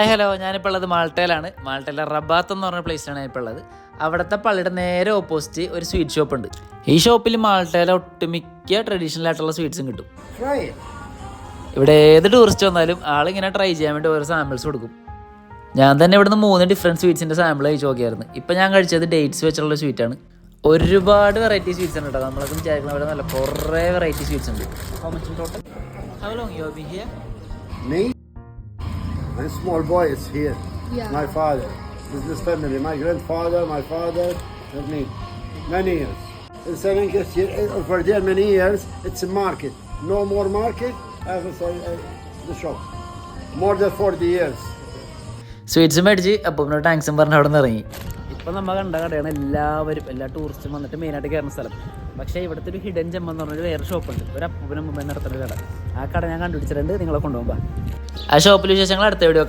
Hi hello ഞാനിപ്പോൾ ഉള്ളത് മാൾട്ടയിലാണ്. മാൾട്ടയിലെ Rabat എന്ന് പറഞ്ഞ പ്ലേസിലാണ് ഇപ്പോൾ ഉള്ളത്. അവിടുത്തെ പള്ളിയുടെ നേരെ ഓപ്പോസിറ്റ് ഒരു സ്വീറ്റ് ഷോപ്പ് ഉണ്ട്. ഈ ഷോപ്പിൽ മാൾട്ടയിലെ ഒട്ടുമിക്ക ട്രഡീഷണൽ ആയിട്ടുള്ള സ്വീറ്റ്സും കിട്ടും. ഇവിടെ ഏത് ടൂറിസ്റ്റ് വന്നാലും ആളിങ്ങനെ ട്രൈ ചെയ്യാൻ വേണ്ടി ഓരോ സാമ്പിൾസ് കൊടുക്കും. ഞാൻ തന്നെ ഇവിടുന്ന് മൂന്ന് ഡിഫറെന്റ് സ്വീറ്റ്സിന്റെ സാമ്പിൾ കഴിച്ച് നോക്കിയായിരുന്നു. ഇപ്പം ഞാൻ കഴിച്ചത് ഡേറ്റ്സ് വെച്ചുള്ള സ്വീറ്റാണ് ഒരുപാട് വെറൈറ്റി സ്വീറ്റ്സ് ഉണ്ട് കേട്ടോ നമ്മളൊക്കെ വിചാരിക്കുന്ന പോലെ നല്ല കുറേ വെറൈറ്റി സ്വീറ്റ്സ് ഉണ്ട്. My small boy is here. Yeah. My father. This, Business family. My grandfather, my father, and me. Many years. In Serengeti, over there many years, it's a market. No more market, I have a, uh, the shop. More than 40 years. Sweets മേടിച്ച് അപ്പം ടാങ്ക്സും പറഞ്ഞ് അവിടെ നിന്ന് ഇറങ്ങി ഇപ്പം നമ്മൾ കണ്ട കടയാണ് എല്ലാവരും എല്ലാ ടൂറിസ്റ്റും വന്നിട്ട് മെയിനായിട്ട് കയറുന്ന സ്ഥലം. പക്ഷേ ഇവിടുത്തെ ഒരു ഹിഡൻ ജെം എന്ന് പറഞ്ഞൊരു വേറെ ഷോപ്പുണ്ട് ഒരു അപ്പൂപ്പനും മുമ്പേ നടത്തുന്ന കട. ആ കട ഞാൻ കണ്ടുപിടിച്ചിട്ടുണ്ട്. നിങ്ങളെ കൊണ്ടുപോകാം ആ ഷോപ്പിൽ വിശേഷങ്ങൾ അടുത്ത വീഡിയോ